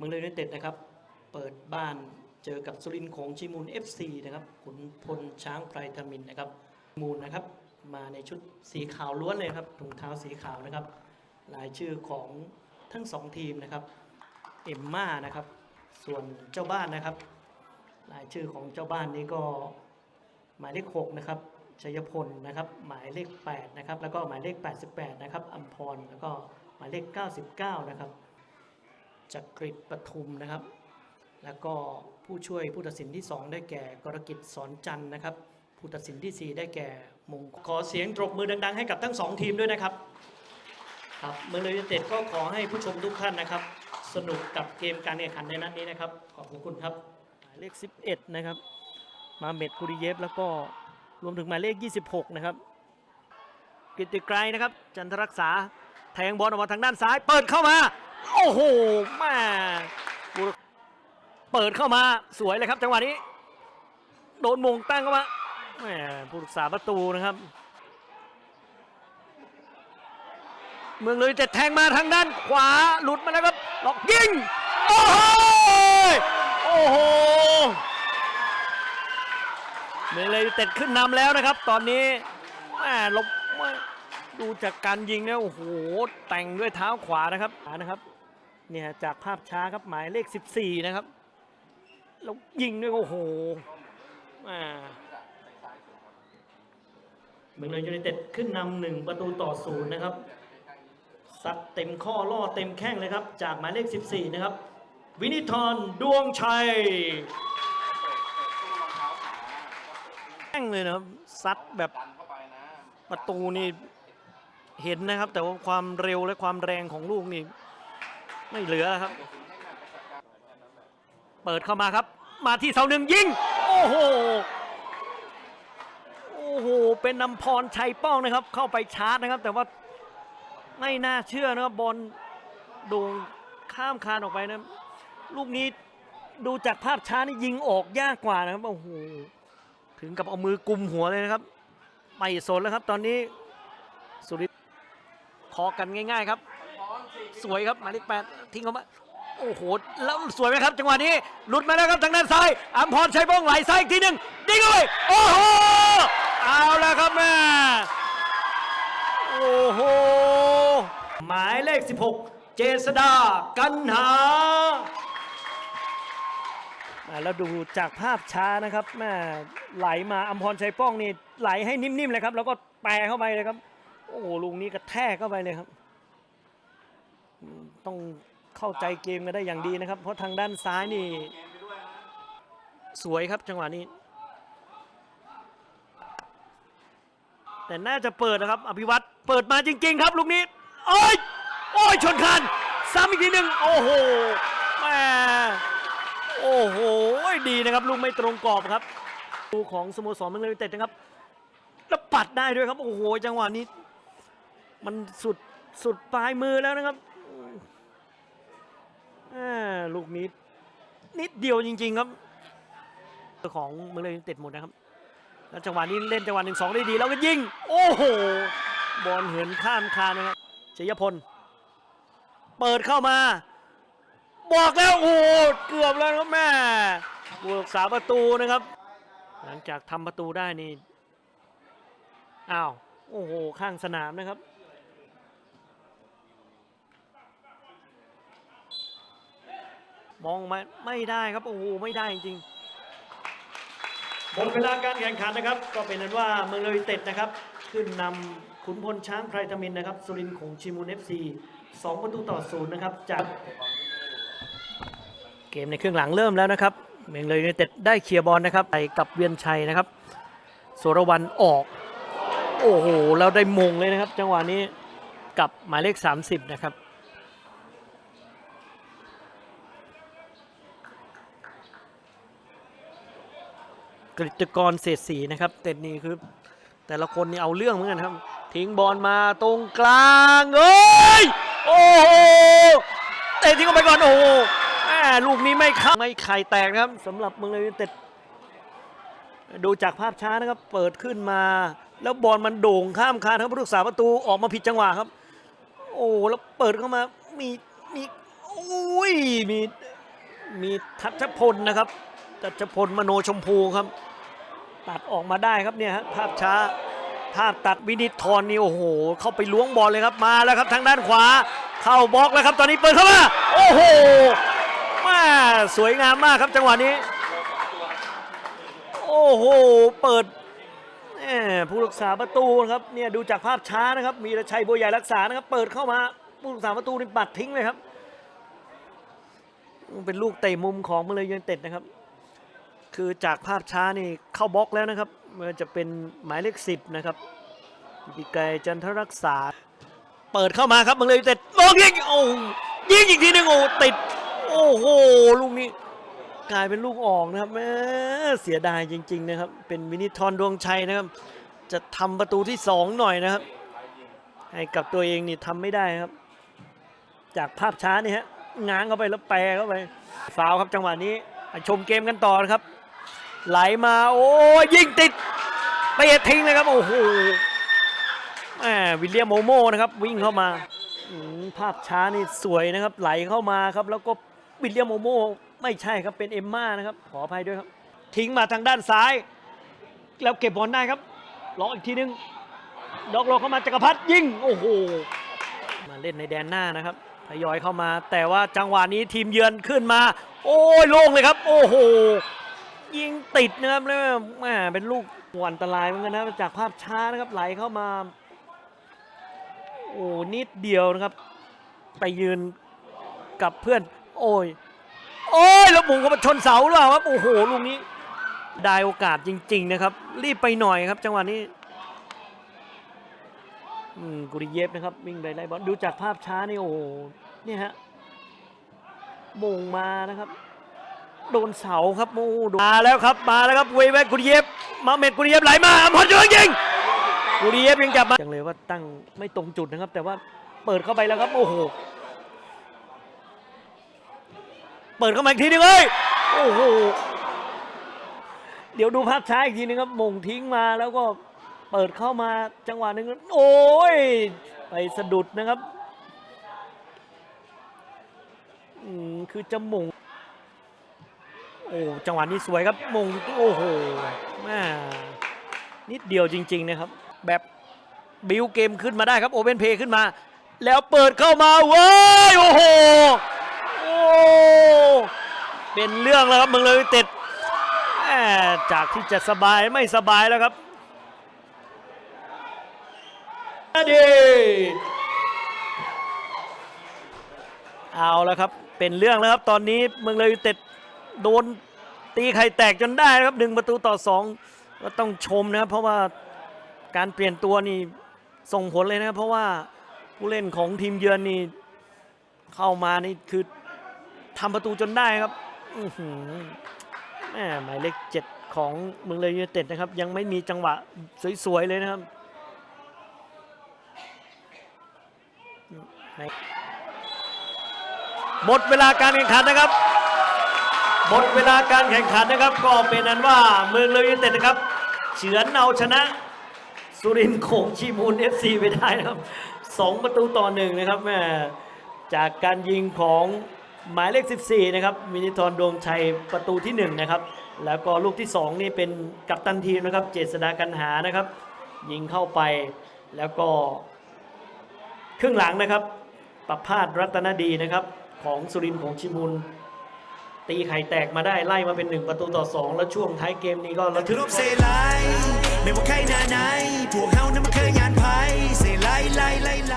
เมืองเลยยูไนเต็ดนะครับ เปิดบ้านเจอกับสุรินทร์ของชิมูล FC นะครับขุนพลช้างไพรทมินนะครับมูลนะครับ มาในชุดสีขาวล้วนเลยครับถุงเท้าสีขาวนะครับรายชื่อของทั้งสองทีมนะครับเอ็มม่านะครับ ส่วนเจ้าบ้านนะครับรายชื่อของเจ้าบ้านนี้ก็หมายเลข6นะครับชัยพลนะครับ หมายเลข8นะครับแล้วก็หมายเลข 88 นะครับอัมพรแล้วก็หมายเลข 99 นะครับ จักริดปทุมนะครับ แล้วก็ผู้ช่วยผู้ตัดสินที่ 2 ได้แก่กรกิจสอนจันทร์นะครับ ผู้ตัดสินที่ 4 ได้แก่มงขอเสียงตรบมือดัง ๆ ให้กับทั้งสองทีมด้วยนะครับครับเมืองเลยยูไนเต็ดก็ขอให้ผู้ชมทุกท่านนะครับ สนุกกับเกมการแข่งขันในนัดนี้นะครับ ขอบคุณครับหมายเลข 11 นะครับ มาเมดกุริเยฟแล้วก็รวมถึงหมายเลข 26 นะครับกิตติไกรนะครับ จันทรักษาแทงบอลออกมาทางด้านซ้าย เปิดเข้ามา โอ้โหแม่เปิดเข้ามาสวยเลยครับ จังหวะนี้ โดนมงตั้งเข้ามาแม่ผู้รักษาประตูนะครับ เมืองเลยจะแทงมาทางด้านขวาหลุดมาแล้วครับหลอกยิง โอ้โหโอ้โหเมืองเลยเต็ดขึ้นนำแล้วนะครับ ตอนนี้แม่ลบแม่ ดูจากการยิงเนี่ยโอ้โหแต่งด้วยเท้าขวานะครับอ่านะครับเนี่ยจากภาพช้าครับหมายเลข 14 นะครับแล้วยิงด้วยโอ้โหอ่าเมืองเลยยูไนเต็ดขึ้นนำหนึ่งประตูต่อศูนย์นะครับซัดเต็มข้อล่อเต็มแข้งเลยครับ จากหมายเลข 14 นะครับ วินิธรดวงชัยแข้งเลยนะครับซัดแบบประตูนี่ เห็นนะครับ แต่ว่าความเร็วและความแรงของลูกนี่ไม่เหลือครับ เปิดเข้ามาครับ มาที่เสาหนึ่งยิง โอ้โห โอ้โห เป็นนำพรชัยป้องนะครับ เข้าไปชาร์จนะครับ แต่ว่าไม่น่าเชื่อนะครับบอลโด่งข้ามคานออกไปนะ ลูกนี้ดูจากภาพช้านี่ยิงออกยากกว่านะครับ โอ้โห ถึงกับเอามือกุมหัวเลยนะครับ ไม่สนแล้วครับ ตอนนี้ คอกันง่าย ๆ ครับ สวยครับหมายเลขแปดทิ้งเข้ามาโอ้โหแล้วสวยไหมครับ จังหวะนี้หลุดมาแล้วครับทางด้านซ้ายอัมพรชัยบ้องไหลซ้ายอีกทีหนึ่งยิงเข้าไปโอ้โหเอาแล้วครับแม่โอ้โหหมายเลข 16 เจษดากันหาอ่าแล้วดูจากภาพช้านะครับแม่ไหลมาอัมพรชัยป้องนี่ไหลให้นิ่มๆเลยครับ แล้วก็แปรเข้าไปเลยครับ โอ้โหลูกนี้กระแทกเข้าไปเลยครับ ต้องเข้าใจเกมกันได้อย่างดีนะครับ เพราะทางด้านซ้ายนี่ สวยครับจังหวะนี้ แต่น่าจะเปิดนะครับ อภิวัตรเปิดมาจริง ๆ ครับลูกนี้โอ้ยโอ้ยชนคานซ้ำอีกทีหนึ่งโอ้โหแม่โอ้โหดีนะครับลูกไม่ตรงกรอบครับดูของสโมสรเมืองเลยเต็ดนะครับแล้วปัดได้ด้วยครับ โอ้โห จังหวะนี้ มันสุดสุดปลายมือแล้วนะครับอ่ลูกนี้นิดเดียวจริง ๆ ครับของเมืองเลยเต็ดหมดนะครับ แล้วจังหวะนี้เล่นจังหวะหนึ่งสองได้ดีแล้วก็ยิง โอ้โห บอลเหินข้ามคานนะครับชยพล เปิดเข้ามา บอกแล้วโอ้โหเกือบแล้วครับแม่บวกสาประตูนะครับ หลังจากทำประตูได้นี่ อ้าว โอ้โห ข้างสนามนะครับ มองมาไม่ได้ครับโอ้โหไม่ได้จริงหมดเวลาการแข่งขันนะครับ ก็เป็นนั้นว่าเมืองเลยเต็ดนะครับ ขึ้นนำขุนพลช้างไพรทมินนะครับ สุรินทร์ของชิมูนเอฟซีสองประตูต่อศูนย์นะครับจากเกมในครึ่งหลังเริ่มแล้วนะครับ เมืองเลยยูไนเต็ดได้เคลียร์บอลนะครับไปกับเวียนชัยนะครับโสรวันออก โอ้โหแล้วได้มงเลยนะครับ จังหวะนี้กับหมายเลข 30 นะครับ กฤตกรเศรษฐีนะครับเต็ดนี่คือ แต่ละคนนี่เอาเรื่องเหมือนกันครับ ทิ้งบอลมาตรงกลางเอ้ยโอ้โหเตะทิ้งเข้าไปก่อนโอ้โหแม่ลูกนี้ไม่เข้าไม่ไข่แตกนะครับสำหรับเมืองเลยเต็ดดูจากภาพช้านะครับเปิดขึ้นมา แล้วบอลมันโด่งข้ามคานครับผู้รักษาประตูออกมาผิดจังหวะครับ โอ้แล้วเปิดเข้ามามีมีโอ้ยมีมีทัชพลนะครับทัชพลมโนชมพูครับ ตัดออกมาได้ครับเนี่ยฮะภาพช้า ภาพตัดวินิทอนนี่โอ้โห เข้าไปล้วงบอลเลยครับมาแล้วครับทางด้านขวา เข้าบล็อกแล้วครับตอนนี้เปิดเข้ามาโอ้โหมาสวยงามมากครับจังหวะนี้ โอ้โหเปิดผู้รักษาประตูครับเนี่ยดูจากภาพช้านะครับ มีรชัยบัวใหญ่รักษานะครับ เปิดเข้ามาผู้รักษาประตูนี่ปัดทิ้งเลยครับ เป็นลูกเตะมุมของมาเลยยูไนเต็ดนะครับ คือจากภาพช้านี่เข้าบล็อกแล้วนะครับมันจะเป็นหมายเลขสิบนะครับปีไกจันทรักษา เปิดเข้ามาครับเมืองเลยยูไนเต็ดลองยิงโอ้ยิงอีกทีนึงโอ้ติด โอ้โหลูกนี้กลายเป็นลูกออกนะครับแม่เสียดายจริง ๆ นะครับ เป็นวินิทรดวงชัยนะครับ จะทำประตูที่สองหน่อยนะครับ ให้กับตัวเองนี่ทำไม่ได้ครับ จากภาพช้านี่ฮะง้างเข้าไปแล้วแปรเข้าไปฟาวครับจังหวะนี้ชมเกมกันต่อนะครับ ไหลมาโอ้ยิงติดเตะทิ้งเลยครับโอ้โหแหมวิลเลียมโมโมนะครับวิ่งเข้ามาภาพช้านี่สวยนะครับไหลเข้ามาครับแล้วก็วิลเลียมโมโมไม่ใช่ครับเป็นเอมม่านะครับขออภัยด้วยครับ ทิ้งมาทางด้านซ้าย แล้วเก็บบอลได้ครับล็อกอีกทีนึงดอกโลเข้ามาจักรพัฒยิงโอ้โหมาเล่นในแดนหน้านะครับทยอยเข้ามา แต่ว่าจังหวะนี้ทีมเยือนขึ้นมา โอ้ยโล่งเลยครับ โอ้โห ยิงติดนะครับแล้วแหมเป็นลูกอันตรายเหมือนกันนะจากภาพช้านะครับไหลเข้ามา โอ้นิดเดียวนะครับ ไปยืนกับเพื่อน โอ้ย โอ้ยแล้วหมุนเข้ามาชนเสาหรือเปล่าครับโอ้โหลูกนี้ ได้โอกาสจริง ๆ นะครับ รีบไปหน่อยครับ จังหวะนี้กุริเยฟนะครับวิ่งไปไล่บอลดูจากภาพช้านี่โอ้โหเนี่ยฮะโมงมานะครับ โดนเสาครับโอ้โดนมาแล้วครับมาแล้วครับเวเวกุริเยฟมาเมดกุริเยฟไหลมาอมพรยิงยิงกุริเยฟยังจับมาจังเลยว่าตั้งไม่ตรงจุดนะครับ แต่ว่าเปิดเข้าไปแล้วครับโอ้โหเปิดเข้ามาอีกทีหนึงเลยโอ้โหเดี๋ยวดูภาพช้าอีกทีนึงครับมงทิ้งมาแล้วก็เปิดเข้ามาจังหวะหนึ่งโอ้ยไปสะดุดนะครับอืมคือจะมง โอ้จังหวะนี้สวยครับมงโอ้โหแม่นิดเดียวจริง ๆ นะครับ แบบบิวเกมขึ้นมาได้ครับโอเ n นเพย์ขึ้นมา แล้วเปิดเข้ามาเว้ยโอ้โหโอ้เป็นเรื่องแล้วครับเมืองเลยเต็ดแม่จากที่จะสบายไม่สบายแล้วครับดีเอาแล้วครับ เป็นเรื่องแล้วครับตอนนี้เมืองเลยเต็ด โดนตีไข่แตกจนได้นะครับหนึ่งประตูต่อสองก็ต้องชมนะครับเพราะว่าการเปลี่ยนตัวนี่ส่งผลเลยนะครับเพราะว่าผู้เล่นของทีมเยือนนี่เข้ามานี่คือทำประตูจนได้ครับอื้อหือแม่หมายเลขเจ็ดของเมืองเลยยูไนเต็ดนะครับ ยังไม่มีจังหวะสวยๆเลยนะครับหมดเวลาการแข่งขันนะครับ หมดเวลาการแข่งขันนะครับ ก็เป็นนั้นว่าเมืองเลยยูไนเต็ดนะครับ เฉือนเอาชนะ สุรินทร์โขงชีมูล FC ไปได้นะครับสองประตูต่อหนึ่งนะครับแม่จากการยิงของหมายเลข 14 นะครับ มินิทรดวงชัยประตูที่ 1 นะครับ แล้วก็ลูกที่ 2 นี่เป็นกัปตันทีมนะครับ เจษดากันหานะครับ ยิงเข้าไปแล้วก็ครึ่งหลังนะครับ ประพาสรัตนดีนะครับ ของสุรินทร์ของชิมูล ตีไข่แตกมาได้ไล่มาเป็น 1 ประตูต่อ 2 แล้วช่วงท้ายเกมนี้ก็ระทึกเซไลไม่ว่าใครหน้าไหนพวกเฮานั้นมันเคยยานภัยเซไลไลไลไล